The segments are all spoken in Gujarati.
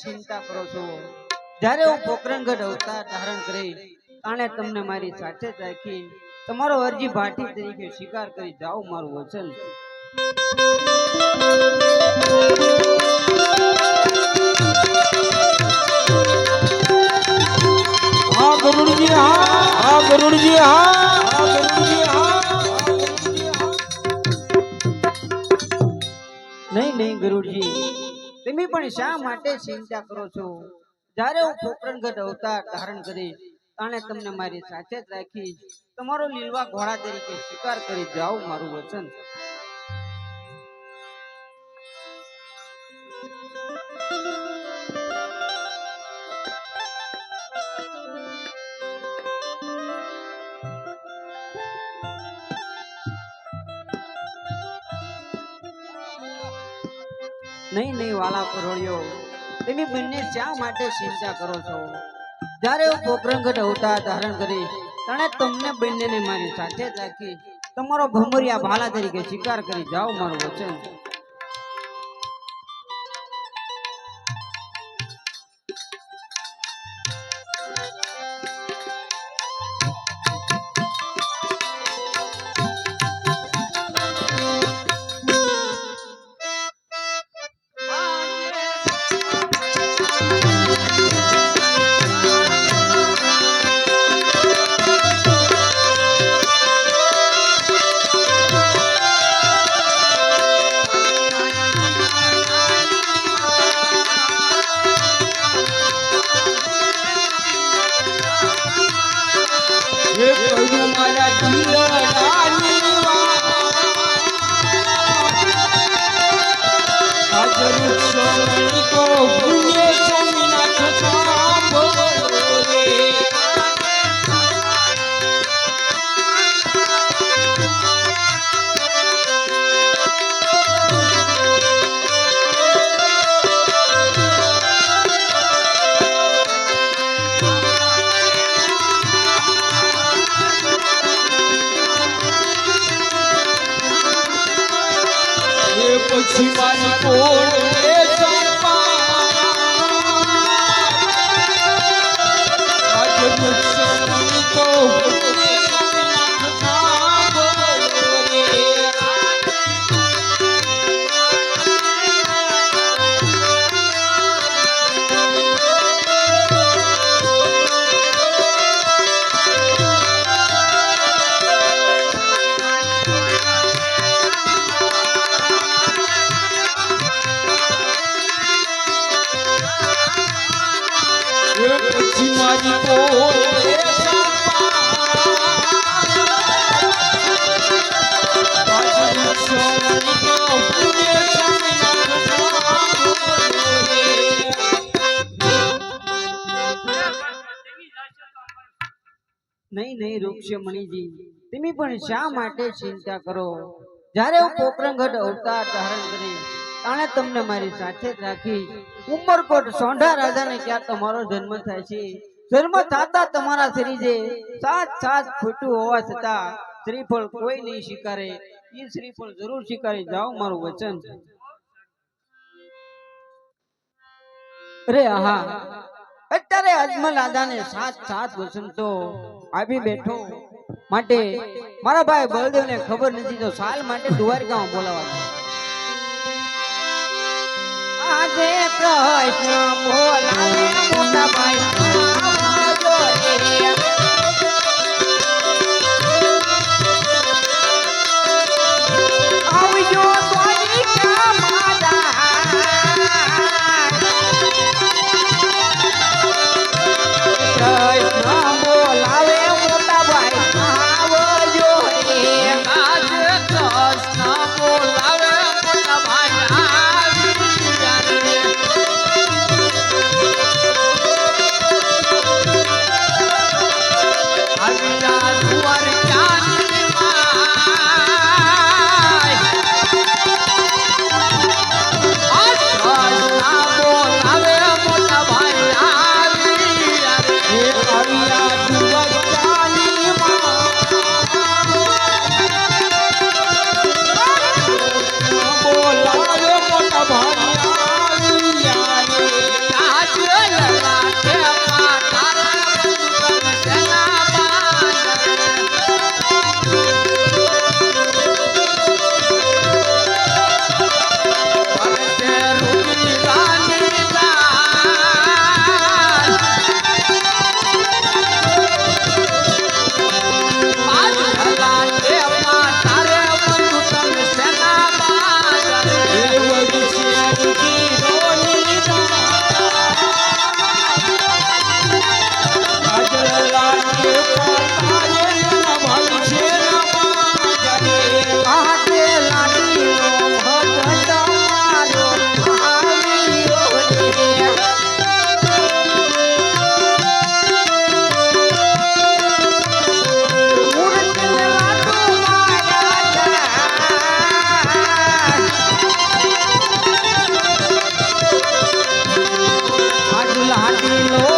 ચિંતા કરો છો. જ્યારે હું પોકરણગઢ અવતાર ધારણ કરી તાણે તમને મારી સાથે જ રાખી તમારો અરજી ભાટી તરીકે સ્વીકાર કરી જાઓ મારું વચન. હા ગરુડજી હા. હા ગરુડજી હા. હા ગરુડજી હા. નહીં નહીં ગરુડજી. તમે પણ શા માટે ચિંતા કરો છો? જ્યારે હું પોકરણગઢ અવતાર ધારણ કરી અને તમને મારી સાથે જ રાખી તમારો લીલવા ઘોડા તરીકે સ્વીકાર કરી જાઓ મારું વચન. નહીં નહીં, વાલા કરોડિયો તમે બંને શા માટે ચિંતા કરો છો? જ્યારે હું પોકરણગઢ અવતાર ધારણ કરી તણે તમને બંનેને મારી સાથે રાખી, તમારો ભમરિયા ભાલા તરીકે સ્વીકાર કરી, જાઓ મારું વચન. તમે પણ શા માટે ચિંતા કરો? જ્યારે હું પોકરણગઢ અવતાર ધારણ કરી તાણે તમને મારી સાથે રાખી ઉમરકોટ સોંઢા રાજાને ક્યાં તમારો જન્મ થાય છે? જન્મ થતા તમારા શરીરે સાત સાત ખોટું હોવા છતાં શ્રીફળ કોઈ નહીં સ્વીકારે એ શ્રીફળ જરૂર સ્વીકારી જાઓ મારું વચન. અરે આહા. અત્યારે અજમલ દાદાને સાત સાત વસંતો આવી બેઠો. માટે મારા ભાઈ બળદેવને ખબર નથી તો સાલ માટે દ્વારકામાં બોલાવા આજે કૃષ્ણ બોલાવે મોટા ભાઈ লাগিল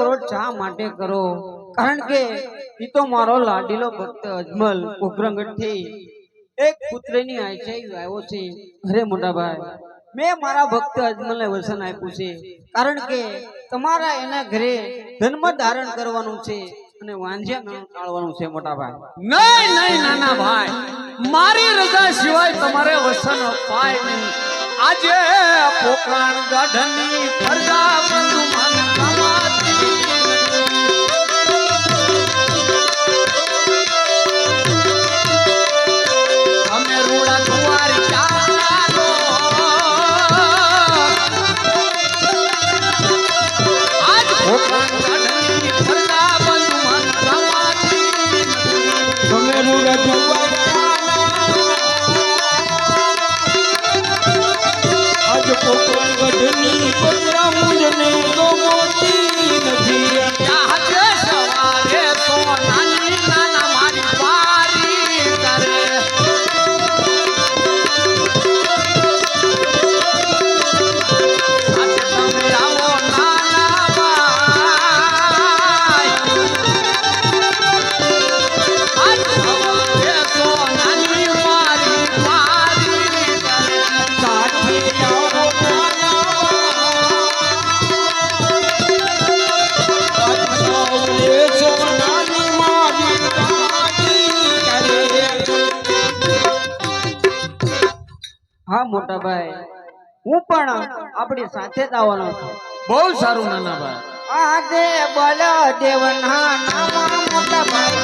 ક્રોધ શા માટે કરો. કારણ કે એ તો મારો લાડીલો ભક્ત અજમલ ઉગ્રંગઢથી એક પુત્રની આશય આવ્યો છે. અરે મોટાભાઈ, મેં મારા ભક્ત અજમલને વસન આપ્યું છે. કારણ કે તમારા એના ઘરે જન્મ ધારણ કરવાનું છે અને વાંજ્યા ટાળવાનું છે મોટાભાઈ. નહીં નહીં, નાના ભાઈ. મારી રજા સિવાય તમારે વસન અપાય નહીં. આજે પોકરાણ ગાઢની પ્રજા બંધુ મન મોટા ભાઈ હું પણ આપણી સાથે જ આવવાનો છું. બહુ સારું નાના ભાઈ આજે બલ દેવના નામ મોટા ભાઈ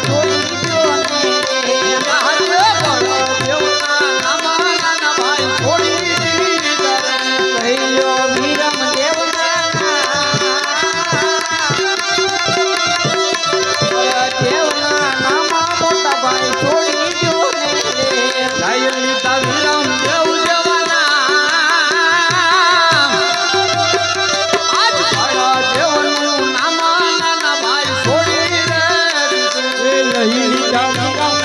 રામ રામ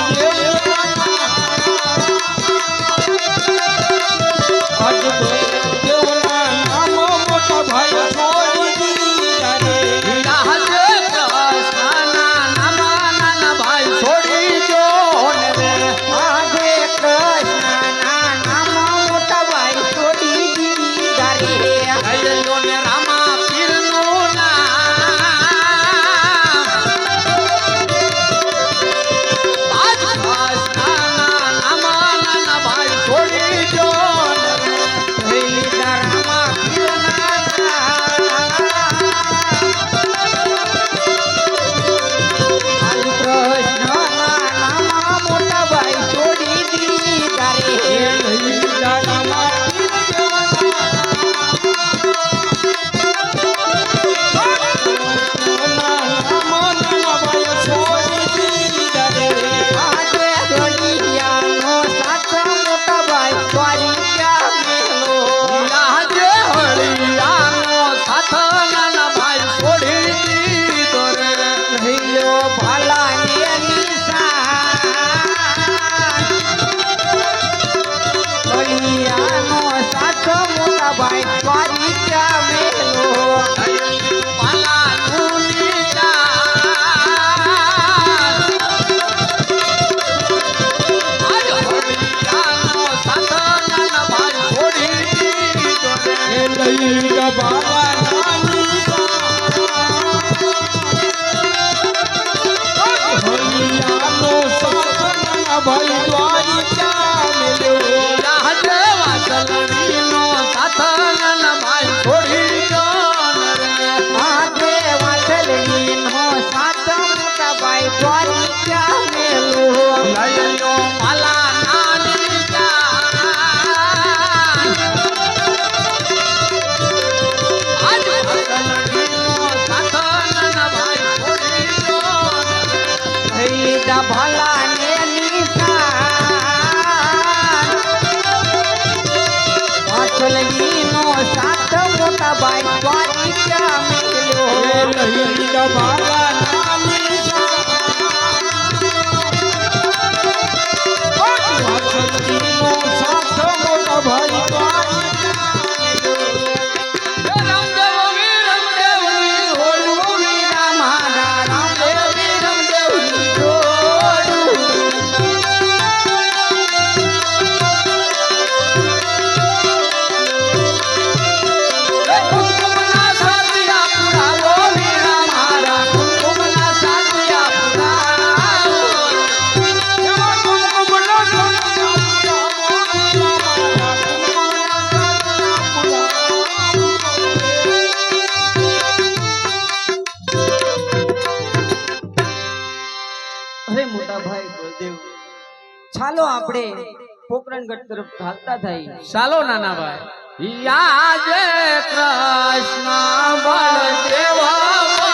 Bye bye. আমার ચાલો આપણે પોકરણગઢ તરફ ચાલતા થઈ. ચાલો નાના ભાઈ યાદ કૃષ્ણ બળદેવા